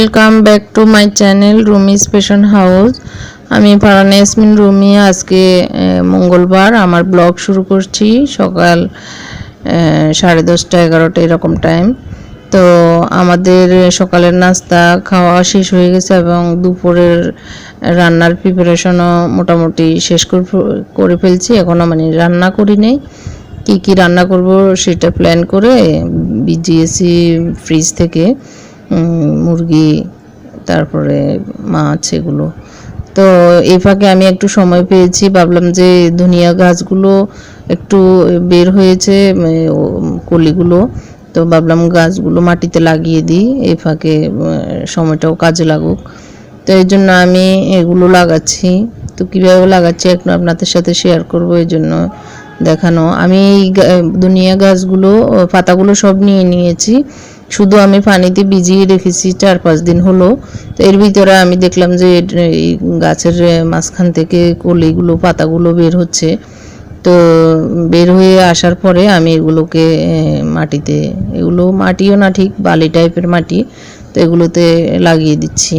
Welcome back to my channel Rumi স্পেশন house আমি ফারানা ইয়াসমিন রুমি আজকে মঙ্গলবার আমার ব্লগ শুরু করছি সকাল সাড়ে দশটা এগারোটা এরকম টাইম তো আমাদের সকালের নাস্তা খাওয়া শেষ হয়ে গেছে এবং দুপুরের রান্নার প্রিপারেশনও মোটামুটি শেষ করে ফেলছি। এখনও মানে রান্না করি নেই। কি কি রান্না করব সেটা প্ল্যান করে বিজিএসি ফ্রিজ থেকে উম, মুরগি, তারপরে মাছ এগুলো। তো এই ফাঁকে আমি একটু সময় পেয়েছি, ভাবলাম যে ধনিয়া গাছগুলো একটু বের হয়েছে কলিগুলো। তো ভাবলাম গাছগুলো মাটিতে লাগিয়ে দিই, এই ফাঁকে সময়টাও কাজে লাগুক। তো এই জন্য আমি এগুলো লাগাচ্ছি। তো কীভাবে লাগাচ্ছি একটু আপনাদের সাথে শেয়ার করব, এই জন্য দেখানো। আমি এই দুনিয়া গাছগুলো পাতাগুলো সব নিয়ে নিয়েছি। শুধু আমি পানিতে ভিজিয়ে রেখেছি চার পাঁচ দিন হলো। তো এর ভিতরে আমি দেখলাম যে, এই গাছের মাঝখান থেকে কলিগুলো, পাতাগুলো বের হচ্ছে। তো বের হয়ে আসার পরে আমি এগুলোকে মাটিতে, এগুলো মাটিও না ঠিক, বালি টাইপের মাটি, তো এগুলোতে লাগিয়ে দিচ্ছি।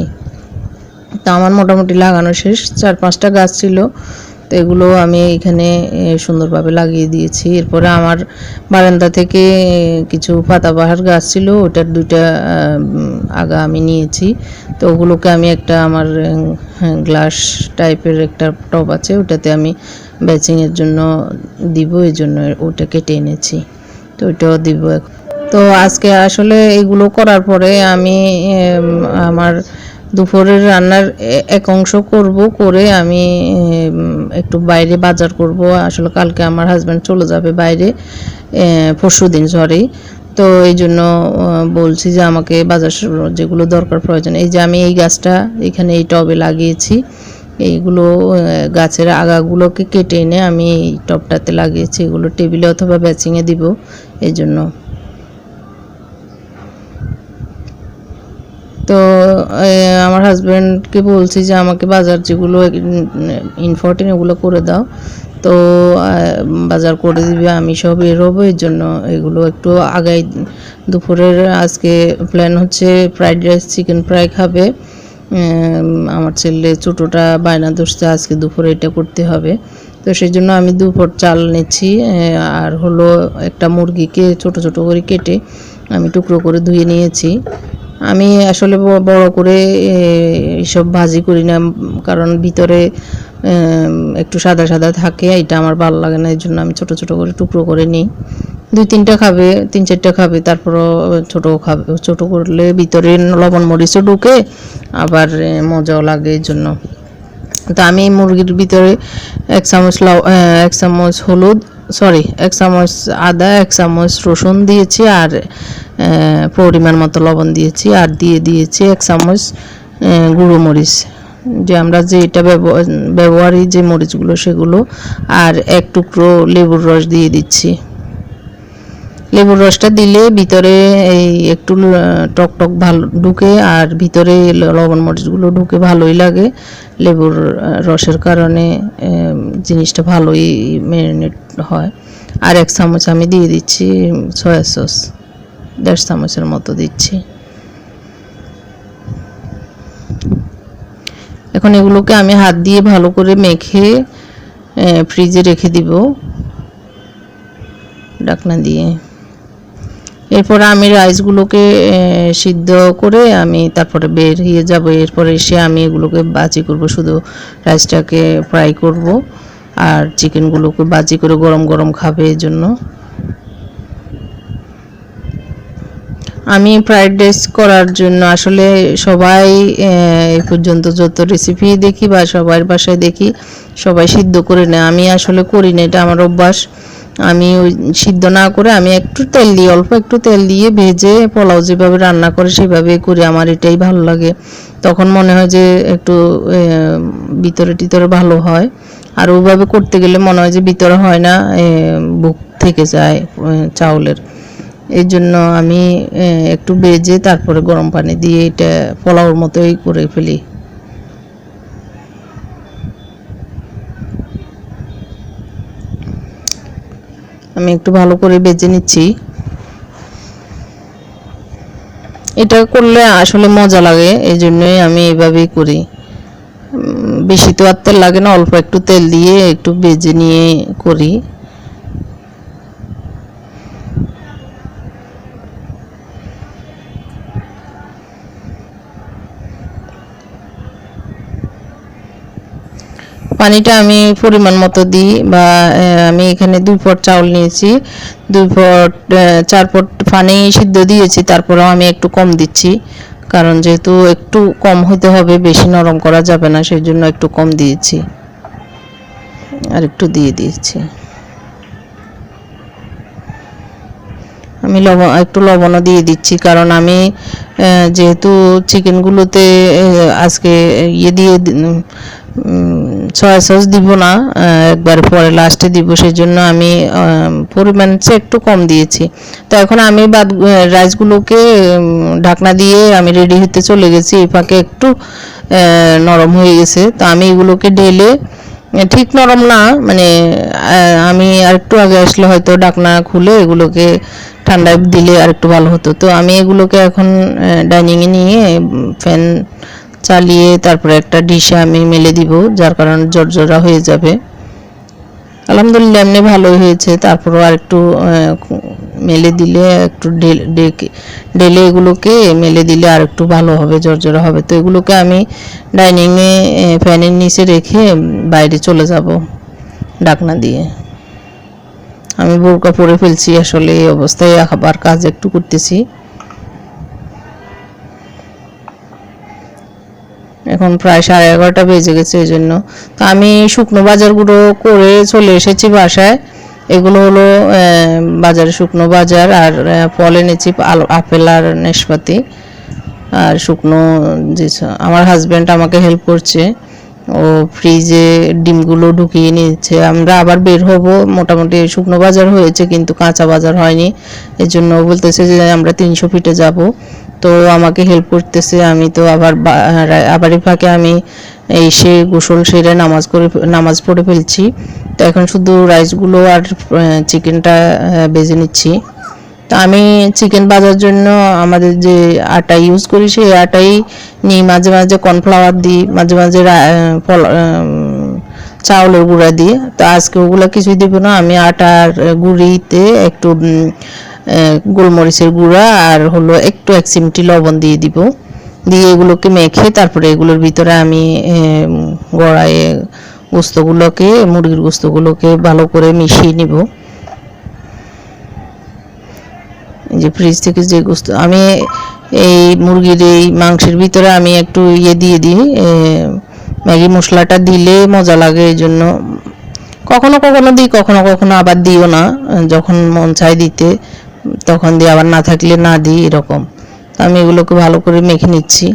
তো আমার মোটামুটি লাগানো শেষ। চার পাঁচটা গাছ ছিল। তো এগুলো আমি এখানে সুন্দরভাবে লাগিয়ে দিয়েছি। এরপরে আমার বারান্দা থেকে কিছু পাতাবাহার গাছ ছিল, ওটার দুইটা আগা আমি নিয়েছি। তো ওগুলোকে আমি একটা আমার গ্লাস টাইপের একটা টব আছে, ওটাতে আমি ব্যাচিংয়ের জন্য দিব, এই জন্য ওটা কেটে এনেছি। তো ওইটাও দিব। তো আজকে আসলে এগুলো করার পরে আমি আমার দুপুরের রান্নার এক অংশ করব করে আমি একটু বাইরে বাজার করব। আসলে কালকে আমার হাজব্যান্ড চলে যাবে বাইরে পরশু দিন সরি তো এই জন্য বলছি যে আমাকে বাজার যেগুলো দরকার প্রয়োজন, এই যে আমি এই গাছটা এখানে এই টবে লাগিয়েছি, এইগুলো গাছের আগাগুলোকে কেটে এনে আমি এই টবটাতে লাগিয়েছি, এগুলো টেবিলে অথবা ব্যাচিংয়ে দিব, এই জন্য। তো আমার হাজব্যান্ডকে বলছি যে আমাকে বাজার যেগুলো ইনফর্টিন এগুলো করে দাও। তো বাজার করে দিবে, আমি সব বের হব, এর জন্য এগুলো একটু আগাই দুপুরের আজকে প্ল্যান হচ্ছে ফ্রাইড রাইস চিকেন ফ্রাই খাবে। আমার ছেলে ছোটোটা বায়না ধরছে, আজকে দুপুরে এটা করতে হবে। তো সেই জন্য আমি দুপুর চাল নিচ্ছি আর হলো একটা মুরগিকে ছোট ছোট করে কেটে আমি টুকরো করে ধুয়ে নিয়েছি। আমি আসলে বড় করে এইসব ভাজি করি না, কারণ ভিতরে একটু সাদা সাদা থাকে, এটা আমার ভালো লাগে না এই জন্য আমি ছোট ছোট করে টুকরো করে নিই। দুই তিনটা খাবে, তিন চারটা খাবে, তারপরও ছোট খাবে, ছোট করলে ভিতরে লবণ মরিচও ঢুকে, আবার মজাও লাগে এই জন্য তো আমি মুরগির ভিতরে এক চামচ এক চামচ হলুদ সরি এক চামচ আদা, এক চামচ রসুন দিয়েছি আর পরিমাণ মতো লবণ দিয়েছি আর দিয়ে দিয়েছি এক চামচ গুঁড়ো মরিচ। যে আমরা যে এটা ব্যব- ব্যবহারী যে মরিচগুলো সেগুলো আর এক টুকরো লেবুর রস দিয়ে দিচ্ছি। লেবুর রসটা দিলে ভিতরে এই একটু টক টক ভালো ঢুকে আর ভিতরে লবণ মরিচগুলো ঢুকে ভালোই লাগে। লেবুর রসের কারণে জিনিসটা ভালোই ম্যারিনেট হয়। আর এক চামচ আমি দিয়ে দিচ্ছি সয়া সস। দেড় চামচের মতো দিচ্ছি। এখন এগুলোকে আমি হাত দিয়ে ভালো করে মেখে ফ্রিজে রেখে দিব। ডাকনা দিয়ে। এরপর আমি রাইসগুলোকে সিদ্ধ করে আমি তারপরে বের হয়ে যাব। এরপরে এসে আমি এগুলোকে বাজি করব, শুধু রাইসটাকে ফ্রাই করব। আর চিকেনগুলোকে বাজি করে গরম গরম খাবে এর জন্য আমি ফ্রাইড রাইস করার জন্য আসলে সবাই এই পর্যন্ত যত রেসিপি দেখি বা সবার বাসায় দেখি, সবাই সিদ্ধ করে নেয়। আমি আসলে করি না, এটা আমার অভ্যাস। আমি ওই সিদ্ধ না করে আমি একটু তেল দিয়ে, অল্প একটু তেল দিয়ে ভেজে পোলাও যেভাবে রান্না করে সেভাবে করি, আমার এটাই ভালো লাগে। তখন মনে হয় যে একটু ভিতরে টিতরে ভালো হয়। আর ওইভাবে করতে গেলে মনে হয় যে ভিতরে হয় না বুক থেকে যায় চাউলের। এই জন্য আমি একটু বেজে তারপরে গরম পানি দিয়ে এটা পোলাওর মতোই করে ফেলি। আমি একটু ভালো করে বেজে নিচ্ছি। এটা করলে আসলে মজা লাগে, এই জন্যই আমি এভাবেই করি। বেশি তো আর তেল লাগে না, অল্প একটু তেল দিয়ে একটু বেজে নিয়ে করি। পানিটা আমি পরিমাণ মতো দিই বা আমি এখানে দুই পট চাউল নিয়েছি দুই আহ, চার পট পানি সিদ্ধ দিয়েছি তারপরেও আমি একটু কম দিচ্ছি। কারণ যেহেতু একটু কম হতে হবে বেশি নরম করা যাবে না সেই জন্য একটু কম দিয়েছি। আর একটু দিয়ে দিয়েছি। আমি লবণ একটু লবণও দিয়ে দিচ্ছি কারণ আমি যেহেতু চিকেনগুলোতে আজকে ইয়ে দিয়ে সয়া সস দিব না একবার পরে লাস্টে দিব সেই জন্য আমি পরিমাণ চেয়ে একটু কম দিয়েছি। তো এখন আমি বাদ রাইসগুলোকে ঢাকনা দিয়ে আমি রেডি হতে চলে গেছি, এই ফাঁকে একটু নরম হয়ে গেছে। তো আমি এগুলোকে ঢেলে ঠিক নরম না মানে আমি আর একটু আগে আসলে হয়তো ডাকনা খুলে এগুলোকে ঠান্ডায় দিলে আর একটু ভালো হতো। তো আমি এগুলোকে এখন ডাইনিংয়ে নিয়ে ফ্যান চালিয়ে তারপরে একটা ডিশে আমি মেলে দিব, যার কারণে জর্জরা হয়ে যাবে। আলহামদুলিল্লাহ, এমনি ভালোই হয়েছে। তারপরও আর একটু মেলে দিলে একটু ঢেলে এগুলোকে মেলে দিলে আর একটু ভালো হবে জর্জরা হবে। তো এগুলোকে আমি ডাইনিংয়ে ফ্যানের নিচে রেখে বাইরে চলে যাব, ডাকনা দিয়ে। আমি বোরকা পরে ফেলছি, আসলে এই অবস্থায় আবার কাজ একটু করতেছি। এখন প্রায় সাড়ে এগারোটা বেজে গেছে এই জন্য তো আমি শুকনো বাজারগুলো করে চলে এসেছি বাসায়। এগুলো হলো বাজারে শুকনো বাজার আর ফল এনেছি আপেল আর নাশপাতি আর শুকনো যে আমার হাজব্যান্ড আমাকে হেল্প করছে। ও ফ্রিজে ডিমগুলো ঢুকিয়ে নিচ্ছে আমরা আবার বের হব, মোটামুটি শুকনো বাজার হয়েছে, কিন্তু কাঁচা বাজার হয়নি। এর জন্য বলতেছে যে আমরা তিনশো ফিটে যাব। তো আমাকে হেল্প করতেছে, আমি তো আবার আবারই ফাঁকে আমি এসে গোসল সেরে নামাজ করে, নামাজ পড়ে ফেলছি। তো এখন শুধু রাইসগুলো আর চিকেনটা বেজে নিচ্ছি। তো আমি চিকেন ভাজার জন্য আমাদের যে আটা ইউজ করি, সেই আটাই নিই মাঝে মাঝে কর্নফ্লাওয়ার দিই, মাঝে মাঝে ফল চাউলের গুঁড়া দিই। তো আজকে ওগুলো কিছুই দিব না, আমি আটার গুঁড়িতে একটু গোলমরিচের গুঁড়া আর হলো একটু এক চিমটি লবণ দিয়ে দিব। দিয়ে এগুলোকে মেখে তারপরে এগুলোর ভিতরে আমি আহ, গড়াইয়ে গোস্তগুলোকে মুরগির গোস্তগুলোকে ভালো করে মিশিয়ে নিব। যে ফ্রিজ থেকে যে গোস্ত আমি এই মুরগির এই মাংসের ভিতরে আমি একটু ইয়ে দিয়ে দিই ম্যাগি মশলাটা দিলে মজা লাগে এই জন্য। কখনো কখনো দিই কখনো কখনো আবার দিও না যখন মন চায় দিতে। তখন দিয়ে আবার না থাকলে না দিই, এরকম। তো আমি এগুলোকে ভালো করে মেখে নিচ্ছি।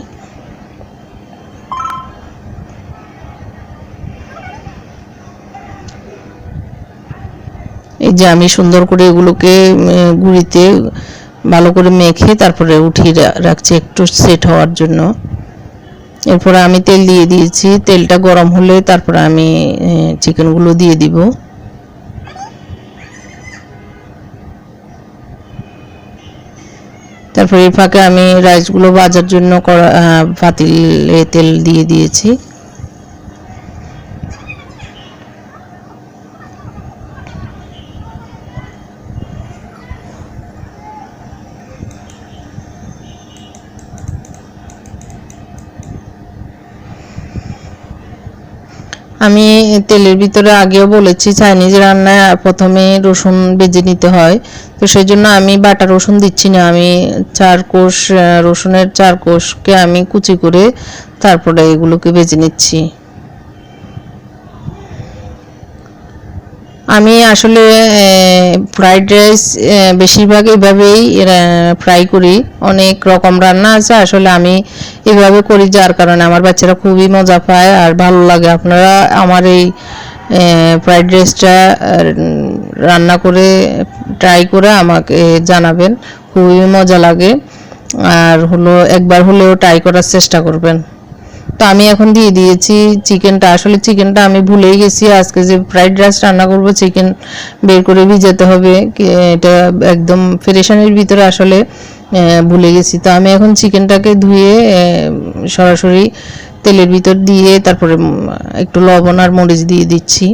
এই যে আমি সুন্দর করে এগুলোকে গুঁড়িতে ভালো করে মেখে তারপরে উঠিয়ে রাখছি একটু সেট হওয়ার জন্য। এরপরে আমি তেল দিয়ে দিয়েছি। তেলটা গরম হলে তারপরে আমি চিকেনগুলো দিয়ে দিব। তারপরে এই ফাঁকে আমি রাইসগুলো ভাজার জন্য কড়া পাতিলে তেল দিয়ে দিয়েছি। আমি তেলের ভিতরে আগেও বলেছি চাইনিজ রান্নায় প্রথমে রসুন বেজে নিতে হয়। তো সেই জন্য আমি বাটা রসুন দিচ্ছি না, আমি চার কোষ রসুনের চার কোষকে আমি কুচি করে তারপরে এগুলোকে বেজে নিচ্ছি। আমি আসলে ফ্রাইড রাইস বেশিরভাগ এভাবেই ফ্রাই করি। অনেক রকম রান্না আছে, আসলে আমি এভাবে করি যার কারণে আমার বাচ্চারা খুবই মজা পায় আর ভালো লাগে। আপনারা আমার এই ফ্রাইড রাইসটা রান্না করে ট্রাই করে আমাকে জানাবেন। খুবই মজা লাগে। আর হলো, একবার হলেও ট্রাই করার চেষ্টা করবেন। তো আমি এখন দিয়ে দিয়েছি চিকেনটা। আসলে চিকেনটা আমি ভুলেই গেছি। আজকে যে ফ্রাইড রাইস রান্না করব চিকেন বের করে ভিজাতে হবে। এটা একদম ফ্রেশনের ভিতরে আসলে ভুলে গেছি। তো আমি এখন চিকেনটাকে ধুয়ে সরাসরি তেলের ভিতর দিয়ে, তারপরে একটু লবণ আর মরিচ দিয়ে দিচ্ছি।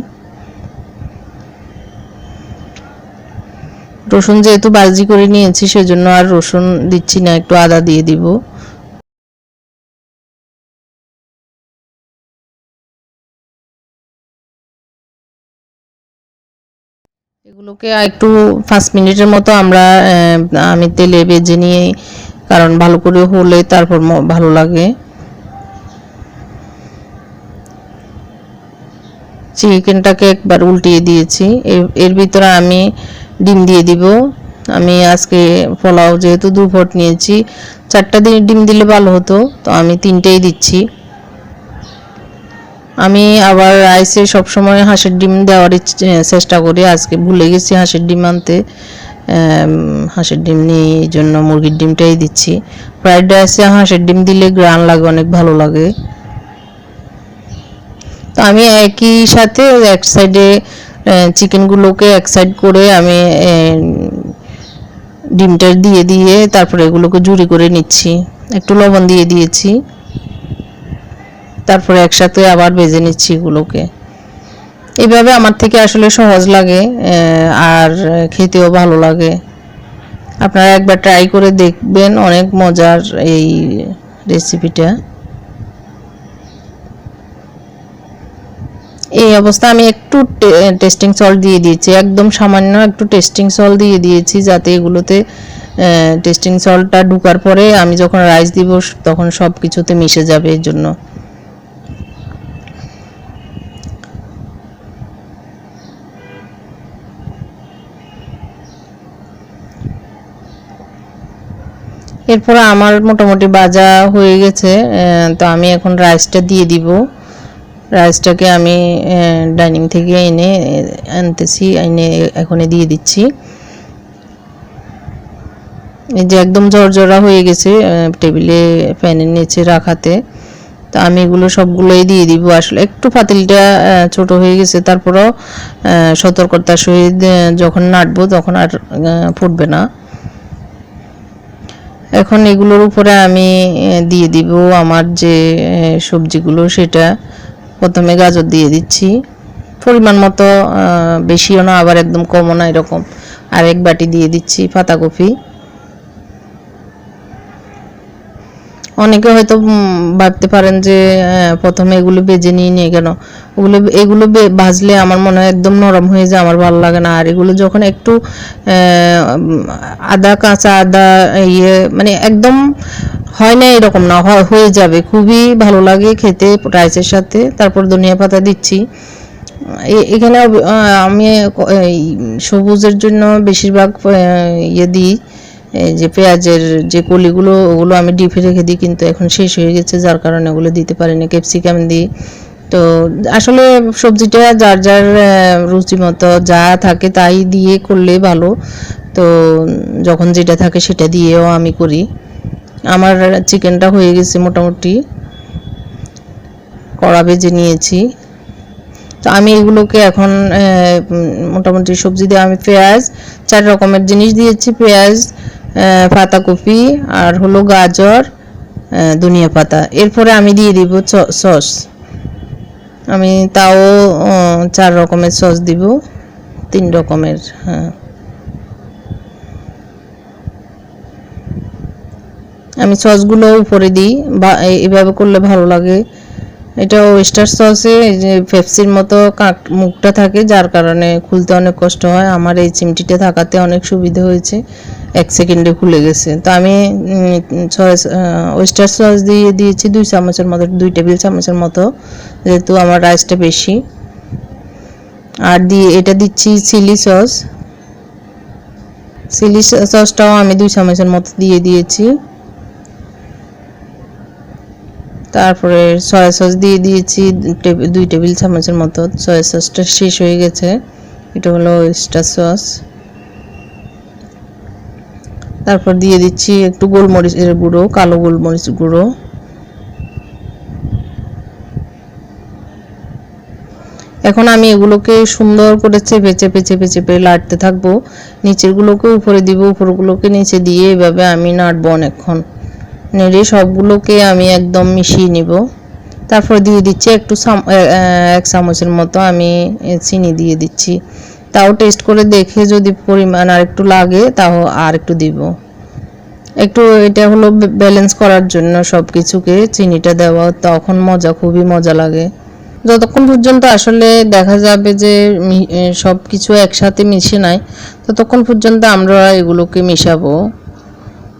রসুন যেহেতু বাজি করে নিয়েছি, সেজন্য আর রসুন দিচ্ছি না, একটু আদা দিয়ে দিব। এগুলোকে একটু পাঁচ মিনিটের মতো আমরা আমি তেলে ভেজে নিয়ে, কারণ ভালো করে হলে তারপর ভালো লাগে। চিকেনটাকে একবার উল্টিয়ে দিয়েছি। এর- ভিতরে আমি ডিম দিয়ে দিব। আমি আজকে পোলাও যেহেতু দু ফোট নিয়েছি, চারটা দিন ডিম দিলে ভালো হতো, তো আমি তিনটেই দিচ্ছি। আমি আবার রাইসে সবসময় হাঁসের ডিম দেওয়ার চেষ্টা করি। আজকে ভুলে গেছি হাঁসের ডিম আনতে। হাঁসের ডিম নিয়ে এই জন্য মুরগির ডিমটাই দিচ্ছি। ফ্রাইড রাইসে হাঁসের ডিম দিলে গ্রান লাগে, অনেক ভালো লাগে। তো আমি একই সাথে এক সাইডে চিকেনগুলোকে এক সাইড করে আমি ডিমটা দিয়ে দিয়ে তারপরে এগুলোকে জুড়ি করে নিচ্ছি। একটু লবণ দিয়ে দিয়েছি। তারপরে একসাথে আবার ভেজে নিচ্ছি এগুলোকে। এইভাবে আমার থেকে আসলে সহজ লাগে আর খেতেও ভালো লাগে। আপনারা একবার ট্রাই করে দেখবেন অনেক মজার এই রেসিপিটা এই অবস্থা আমি একটু টেস্টিং সল্ট দিয়ে দিয়েছি, একদম সামান্য একটু টেস্টিং সল্ট দিয়ে দিয়েছি যাতে এগুলোতে টেস্টিং সল্টটা ঢুকার পরে আমি যখন রাইস দিব, তখন সব কিছুতে মিশে যাবে এর জন্য। এরপর আমার মোটামুটি বাজা হয়ে গেছে তো আমি এখন রাইসটা দিয়ে দিব। রাইসটাকে আমি ডাইনিং থেকে এনে আনতেছি এনে এখনই দিয়ে দিচ্ছি। এই যে একদম জর্জরা হয়ে গেছে টেবিলে ফ্যানের নিচে রাখাতে। তো আমি এগুলো সবগুলোই দিয়ে দিব। আসলে একটু পাতিলটা আহ, ছোট হয়ে গেছে তারপরেও সতর্কতার সহিত যখন নাটবো তখন আর ফুটবে না। এখন এগুলোর উপরে আমি দিয়ে দিব আমার যে সবজিগুলো, সেটা প্রথমে গাজর দিয়ে দিচ্ছি। পরিমাণ মতো বেশিও না, আবার একদম কমও না এরকম। আর এক বাটি দিয়ে দিচ্ছি পাতাকপি। অনেকে হয়তো ভাবতে পারেন যে প্রথমে এগুলো বেজে নিয়ে নিয়ে কেন? ওগুলো, এগুলো ভাজলে আমার মনে হয় একদম নরম হয়ে যায়, আমার ভালো লাগে না। আর এগুলো যখন একটু আদা, কাঁচা আদা ইয়ে মানে একদম হয় না এরকম না, হয়- যাবে। খুবই ভালো লাগে খেতে, রাইসের সাথে। তারপর ধনিয়া পাতা দিচ্ছি। এখানে আমি সবুজের জন্য বেশিরভাগ ইয়ে দিই। এই যে পেঁয়াজের যে কলিগুলো, ওগুলো আমি ডিপে রেখে দিই, কিন্তু এখন শেষ হয়ে গেছে, যার কারণে ওগুলো দিতে পারি না ক্যাপসিকাম দিই। তো আসলে সবজিটা যার যার রুচি মতো যা থাকে তাই দিয়ে করলে ভালো। তো যখন যেটা থাকে সেটা দিয়েও আমি করি। আমার চিকেনটা হয়ে গেছে মোটামুটি। কড়া বেজে নিয়েছি। তো আমি এগুলোকে এখন মোটামুটি সবজি দিয়ে আমি পেঁয়াজ, চার রকমের জিনিস দিয়েছি, পেঁয়াজ পাতাকপি আর হলো গাজর ধনিয়া পাতা। এরপরে আমি দিয়ে দিব সস। আমি তাও চার রকমের সস দিব, তিন রকমের হ্যাঁ। আমি সসগুলো উপরে দিই, বা, এ- এভাবে করলে ভালো লাগে। এটা ওয়েস্টার সসে যে পেপসির মতো কাক মুখটা থাকে, যার কারণে খুলতে অনেক কষ্ট হয়। আমার এই চিমটিটা থাকাতে অনেক সুবিধা হয়েছে, এক সেকেন্ডে খুলে গেছে। তো আমি ওয়েস্টার সস দিয়ে দিয়েছি দুই চামচের মতো, দুই টেবিল চামচের মতো, যেহেতু আমার রাইসটা বেশি। আর দিয়ে, এটা দিচ্ছি চিলি সস চিলি সসটাও আমি দুই চামচের মতো দিয়ে দিয়েছি। তারপরে সয়া সস দিয়ে দিয়েছি দুই টেবিল চামচের মতো। সয়া সসটা শেষ হয়ে গেছে। এটা হলো স্টার সস তারপর দিয়ে দিচ্ছি একটু গোলমরিচের গুঁড়ো, কালো গোলমরিচ গুঁড়ো। এখন আমি এগুলোকে সুন্দর করে চেপে চেপে চেপে চেপে লাটতে থাকব। নিচেরগুলোকে উপরে দিব, উপরগুলোকে নিচে দিয়ে এভাবে আমি নাড়বো অনেকক্ষণ। নেড়ে সবগুলোকে আমি একদম মিশিয়ে নিব। তারপর দিয়ে দিচ্ছি একটু এক চামচের মতো আমি চিনি দিয়ে দিচ্ছি। তাও টেস্ট করে দেখে যদি পরিমাণ আর একটু লাগে তাও আর একটু দিব। একটু এটা হলো ব্যালেন্স করার জন্য সব কিছুকে চিনিটা দেওয়া, তখন মজা, খুবই মজা লাগে। যতক্ষণ পর্যন্ত আসলে দেখা যাবে যে সব কিছু একসাথে মিশে নাই, ততক্ষণ পর্যন্ত আমরা এগুলোকে মিশাবো।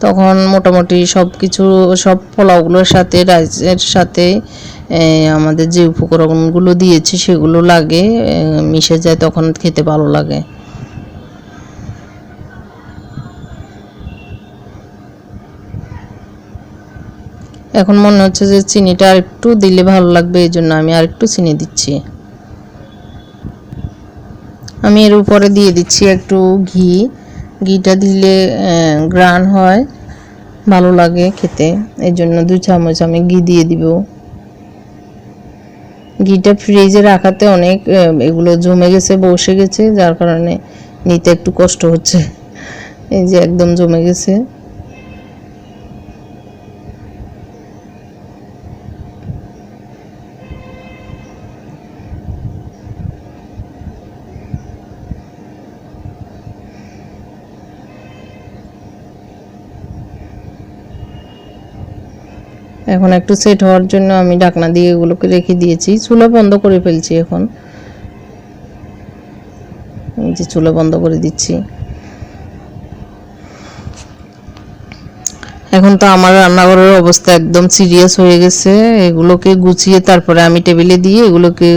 তখন মোটামুটি সব কিছু সব পোলাওগুলোর সাথে, রাইসের সাথে আমাদের যে উপকরণগুলো দিয়েছি সেগুলো লাগে মিশে যায় তখন খেতে ভালো লাগে। এখন মনে হচ্ছে যে চিনিটা আর একটু দিলে ভালো লাগবে, এই জন্য আমি আর একটু চিনি দিচ্ছি। আমি এর উপরে দিয়ে দিচ্ছি একটু ঘি। ঘিটা দিলে গ্রান হয়, ভালো লাগে খেতে। এই জন্য দুই চামচ আমি ঘি দিয়ে দিব। ঘিটা ফ্রিজে রাখাতে অনেক এগুলো জমে গেছে, বসে গেছে, যার কারণে নিতে একটু কষ্ট হচ্ছে। এই যে একদম জমে গেছে। এখন একটু সেট হওয়ার জন্য আমি ঢাকনা দিয়ে এগুলোকে রেখে দিয়েছি। চুলা বন্ধ করে ফেলছি এখন। যে চুলা বন্ধ করে দিচ্ছি। এখন তো আমার রান্নাঘরের অবস্থা একদম সিরিয়াস হয়ে গেছে। এগুলোকে গুছিয়ে তারপরে আমি টেবিলে দিয়ে এগুলোকে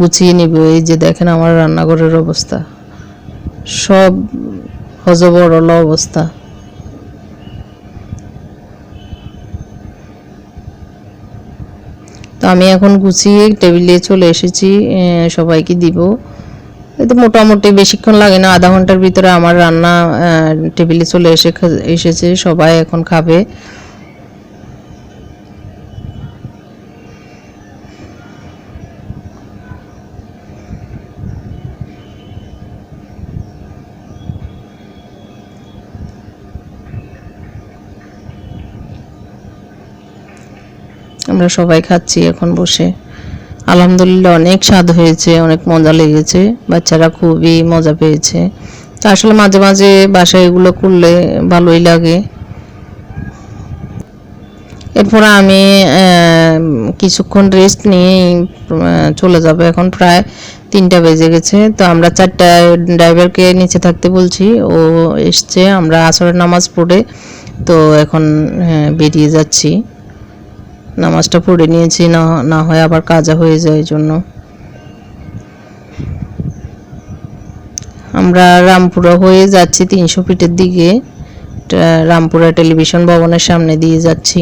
গুছিয়ে নিব। এই যে দেখেন আমার রান্নাঘরের অবস্থা। সব হজবরল অবস্থা। তো আমি এখন গুছিয়ে টেবিলে চলে এসেছি সবাইকে দিব। তো মোটামুটি বেশিক্ষণ লাগে না, আধা ঘণ্টার ভিতরে আমার রান্না টেবিলে চলে এসে এসেছে, সবাই এখন খাবে। আমরা সবাই খাচ্ছি এখন বসে। আলহামদুলিল্লাহ অনেক স্বাদ হয়েছে অনেক মজা লেগেছে বাচ্চারা খুবই মজা পেয়েছে। তো আসলে মাঝে মাঝে বাসায় এগুলো করলে ভালোই লাগে। এরপর আমি কিছুক্ষণ রেস্ট নিয়ে চলে যাব। এখন প্রায় তিনটা বেজে গেছে। তো আমরা চারটায় ড্রাইভারকে নিচে থাকতে বলছি। ও এসছে আমরা আসরের নামাজ পড়ে তো এখন হ্যাঁ, বেরিয়ে যাচ্ছি। নামাজটা পড়ে নিয়েছি, না না হয় আবার কাজা হয়ে যায় জন্য। আমরা রামপুরা হয়ে যাচ্ছি তিনশো ফিটের দিকে। রামপুরা টেলিভিশন ভবনের সামনে দিয়ে যাচ্ছি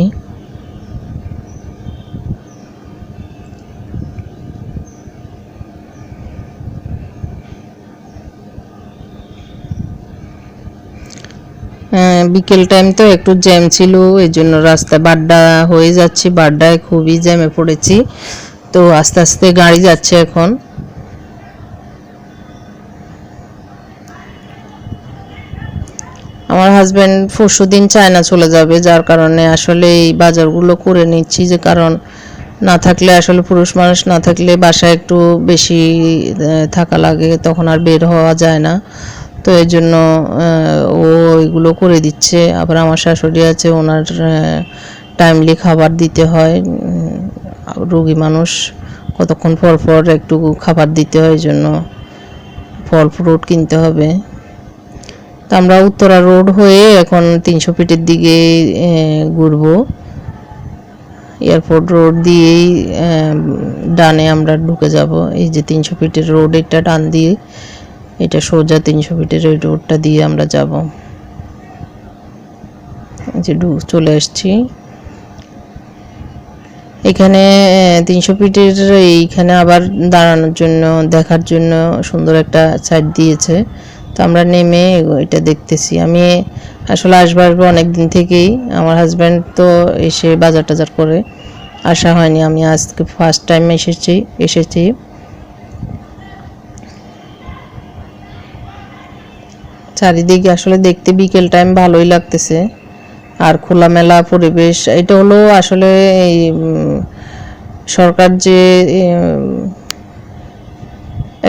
হ্যাঁ, বিকেল টাইম তো একটু জ্যাম ছিল, এই জন্য রাস্তায় বাড্ডা হয়ে যাচ্ছে, বাড্ডায় খুবই জ্যামে পড়েছি। তো আস্তে আস্তে গাড়ি যাচ্ছে এখন। আমার হাজব্যান্ড পরশু দিন চায়না চলে যাবে, যার কারণে আসলে এই বাজারগুলো করে নিচ্ছি যে কারণ না থাকলে আসলে পুরুষ মানুষ না থাকলে বাসায় একটু বেশি থাকা লাগে, তখন আর বের হওয়া যায় না। তো এই জন্য ও এগুলো করে দিচ্ছে। আবার আমার শাশুড়ি আছে, ওনার টাইমলি খাবার দিতে হয়। রোগী মানুষ, কতক্ষণ পর পর একটু খাবার দিতে হয় জন্য ফল ফ্রুট কিনতে হবে। তো আমরা উত্তরা রোড হয়ে এখন তিনশো ফিটের দিকে ঘুরবো। এয়ারপোর্ট রোড দিয়েই ডানে আমরা ঢুকে যাব। এই যে তিনশো ফিটের রোড এটা ডান দিয়ে। এটা সোজা তিনশো ফিটের ওই রোডটা দিয়ে আমরা যাব। যে ডু, চলে আসছি। এখানে তিনশো ফিটের এইখানে আবার দাঁড়ানোর জন্য, দেখার জন্য সুন্দর একটা সাইড দিয়েছে। তো আমরা নেমে এটা দেখতেছি। আমি আসলে আসব আসব অনেক দিন থেকেই, আমার হাজব্যান্ড তো এসে বাজার টাজার করে, আসা হয়নি। আমি আজকে ফার্স্ট টাইম এসেছি এসেছি। চারিদিকে আসলে দেখতে বিকেল টাইম ভালোই লাগতেছে। আর খোলামেলা পরিবেশ, এটা হলো আসলে এই সরকার যে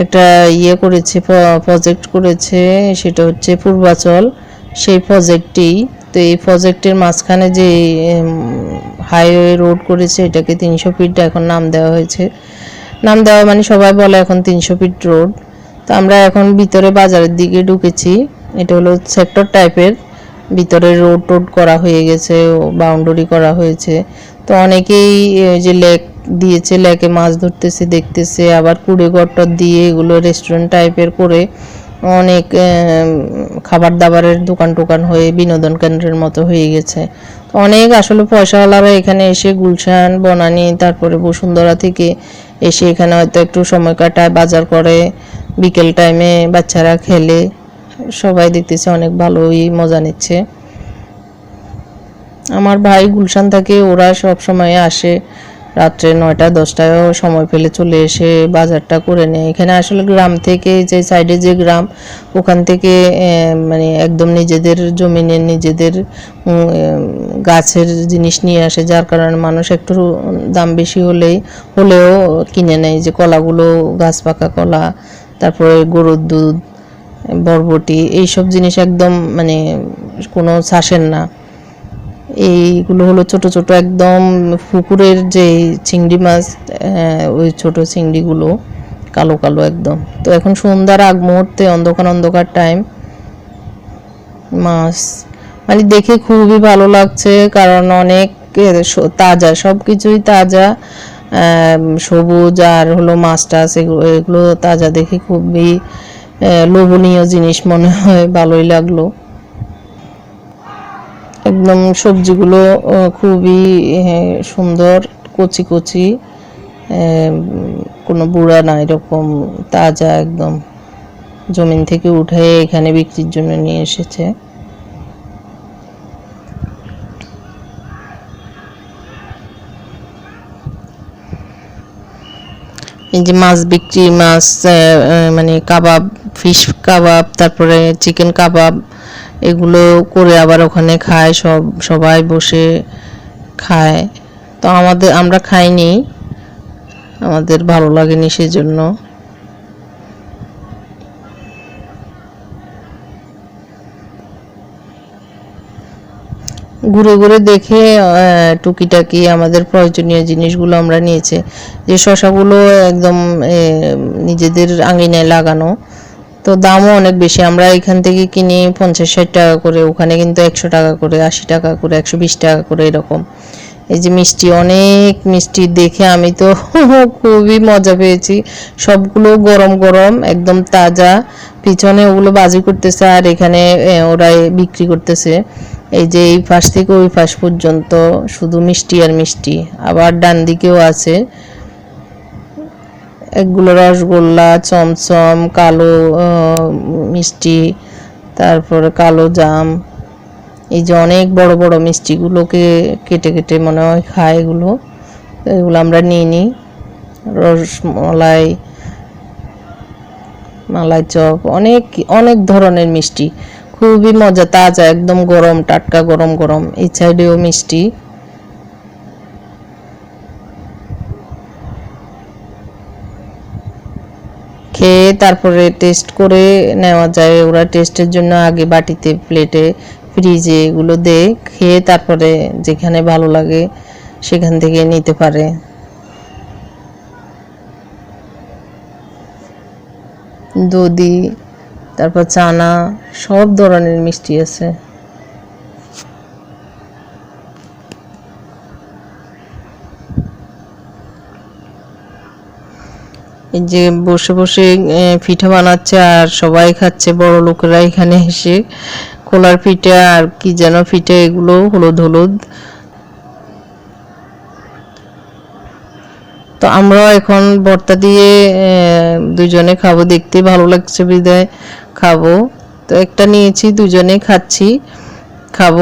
একটা ইয়ে করেছে প্রজেক্ট করেছে, সেটা হচ্ছে পূর্বাচল। সেই প্রজেক্টেই তো এই প্রজেক্টের মাঝখানে যে হাইওয়ে রোড করেছে, এটাকে তিনশো ফিট এখন নাম দেওয়া হয়েছে। নাম দেওয়া মানে সবাই বলে এখন তিনশো ফিট রোড তো আমরা এখন ভিতরে বাজারের দিকে ঢুকেছি। এটা হলো সেক্টর টাইপের ভিতরে রোড টোড করা হয়ে গেছে বাউন্ডারি করা হয়েছে। তো অনেকেই যে লেক দিয়েছে লেকে মাছ ধরতেছে, দেখতেছে। আবার কুড়ে গট্টর দিয়ে এগুলো রেস্টুরেন্ট টাইপের করে অনেক খাবার দাবারের দোকান টোকান হয়ে বিনোদন কেন্দ্রের মতো হয়ে গেছে। অনেক আসলে পয়সাওয়ালারা এখানে এসে গুলশান, বনানি, তারপরে বসুন্ধরা থেকে এসে এখানে হয়তো একটু সময় কাটায়, বাজার করে, বিকেল টাইমে বাচ্চারা খেলে। সবাই দেখতেছে অনেক ভালোই মজা নিচ্ছে। আমার ভাই গুলশান থাকে, ওরা সব সময় আসে, রাত্রে নয়টা, দশটায়ও সময় পেলে চলে এসে বাজারটা করে নেয়। এখানে আসলে গ্রাম থেকে, যে সাইডে যে গ্রাম, ওখান থেকে মানে একদম নিজেদের জমিনের নিজেদের গাছের জিনিস নিয়ে আসে, যার কারণে মানুষ একটু দাম বেশি হলেই, হলেও কিনে নেয়। যে কলাগুলো, গাছ পাকা কলা, তারপরে গরুর দুধ বরবটি, এইসব জিনিস একদম মানে কোনো শ্বাসের না। এইগুলো হলো ছোট ছোট একদম পুকুরের যে চিংড়ি মাছ ওই ছোট চিংড়িগুলো, কালো কালো একদম। তো এখন সন্ধ্যার আগ মুহূর্তে, অন্ধকার অন্ধকার টাইম মাছ মানে দেখে খুবই ভালো লাগছে, কারণ অনেক তাজা সব কিছুই তাজা সবুজ আর হলো মাছ টাছ এগুলো তাজা দেখে খুবই লোভনীয় জিনিস মনে হয়, ভালোই লাগল। একদম সবজিগুলো খুবই সুন্দর, কচি কচি কোনো বুড়া না, এরকম তাজা একদম জমিন থেকে উঠে এখানে বিক্রির জন্য নিয়ে এসেছে। এই যে মাছ বিক্রি, মাছ মানে কাবাব ফিশ কাবাব, তারপরে চিকেন কাবাব, এগুলো করে আবার ওখানে খায়, সব, সবাই বসে খায়। তো আমাদের, আমরা খাইনি। আমাদের ভালো লাগেনি সেজন্য। ঘুরে ঘুরে দেখে টুকিটাকি আমাদের প্রয়োজনীয় জিনিসগুলো আমরা নিয়েছে। যে শশাগুলো একদম নিজেদের আঙিনায় লাগানো। তো দামও অনেক বেশি। আমরা এখান থেকে কিনি পঞ্চাশ ষাট টাকা করে ওখানে কিন্তু একশো টাকা করে আশি টাকা করে একশো বিশ টাকা করে এরকম। এই যে মিষ্টি অনেক মিষ্টি দেখে আমি তো খুবই মজা পেয়েছি। সবগুলো গরম গরম একদম তাজা। পিছনে ওগুলো বাজি করতেছে আর এখানে আহ, ওরা বিক্রি করতেছে। এই যে এই পাশ থেকে ওই পাশ পর্যন্ত শুধু মিষ্টি আর মিষ্টি। আবার ডান দিকেও আছে। এগুলো রসগোল্লা, চমচম, কালো মিষ্টি, তারপরে কালো জাম। এই যে অনেক বড় বড় মিষ্টিগুলোকে কেটে কেটে মনে হয় খায় এগুলো। এগুলো আমরা নিয়ে নিই। রসমলাই মালাই চপ, অনেক অনেক ধরনের মিষ্টি। খুবই মজা, তাজা, একদম গরম, টাটকা গরম গরম। এই সাইডেও মিষ্টি। খেয়ে তারপরে টেস্ট করে নেওয়া যায়। ওরা টেস্টের জন্য আগে বাটিতে প্লেটে ফ্রিজে এগুলো দেয়। খেয়ে তারপরে যেখানে ভালো লাগে সেখান থেকে নিতে পারে। দধি, তারপর চানা সব ধরনের মিষ্টি আছে। এই যে বসে বসে পিঠা বানাচ্ছে আর সবাই খাচ্ছে, বড় লোকেরা এখানে এসে খোলার পিঠা আর কি যেন পিঠা, এগুলো হলুদ হলুদ। তো আমরাও এখন ভর্তা দিয়ে দুজনে খাব, দেখতে ভালো লাগছে বিদায়, খাব। তো একটা নিয়েছি, দুজনে খাচ্ছি। খাব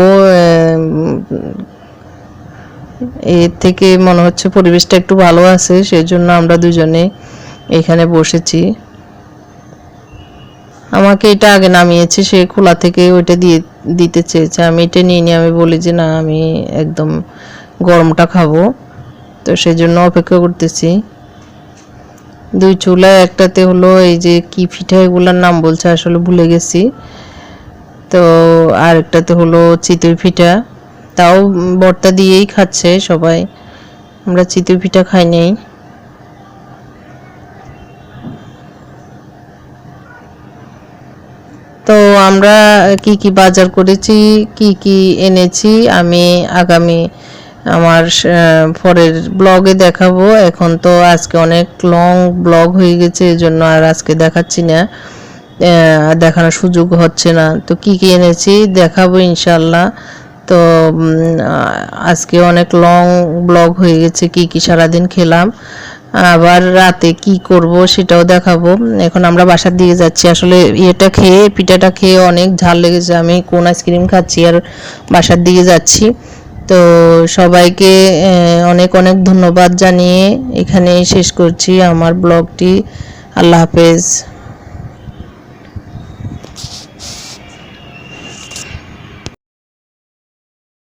এর থেকে মনে হচ্ছে পরিবেশটা একটু ভালো আছে সেই জন্য আমরা দুজনে এখানে বসেছি। আমাকে এটা আগে নামিয়েছে, সে খোলা থেকে ওইটা দিয়ে, দিতে চেয়েছে। আমি এটা নিয়ে নিয়ে আমি বলি যে না, আমি একদম গরমটা খাব। তো সেই জন্য অপেক্ষা করতেছি। দুই চুলায় একটাতে হলো এই যে কি পিঠা এগুলোর নাম বলছে, আসলে ভুলে গেছি। তো আর একটাতে হলো চিতই পিঠা। তাও বর্তা দিয়েই খাচ্ছে সবাই। আমরা চিতই পিঠা খাই নেই। তো আমরা কি কি বাজার করেছি, কি কি এনেছি, আমি আগামী আমার পরের ব্লগে দেখাবো। এখন তো আজকে অনেক লং ব্লগ হয়ে গেছে, এই জন্য আর আজকে দেখাচ্ছি না। দেখানোর সুযোগ হচ্ছে না। তো কি কি এনেছি দেখাবো ইনশাল্লাহ তো আজকে অনেক লং ব্লগ হয়ে গেছে, কি কি সারাদিন খেলাম। আবার রাতে কি করব সেটাও দেখাবো। এখন আমরা বাসার দিকে যাচ্ছি। আসলে ইয়েটা খেয়ে, পিঠাটা খেয়ে অনেক ঝাল লেগেছে। আমি কোন আইসক্রিম খাচ্ছি আর বাসার দিকে যাচ্ছি। তো সবাইকে অনেক অনেক ধন্যবাদ জানিয়ে এখানে শেষ করছি আমার ব্লগটি। আল্লাহ হাফেজ।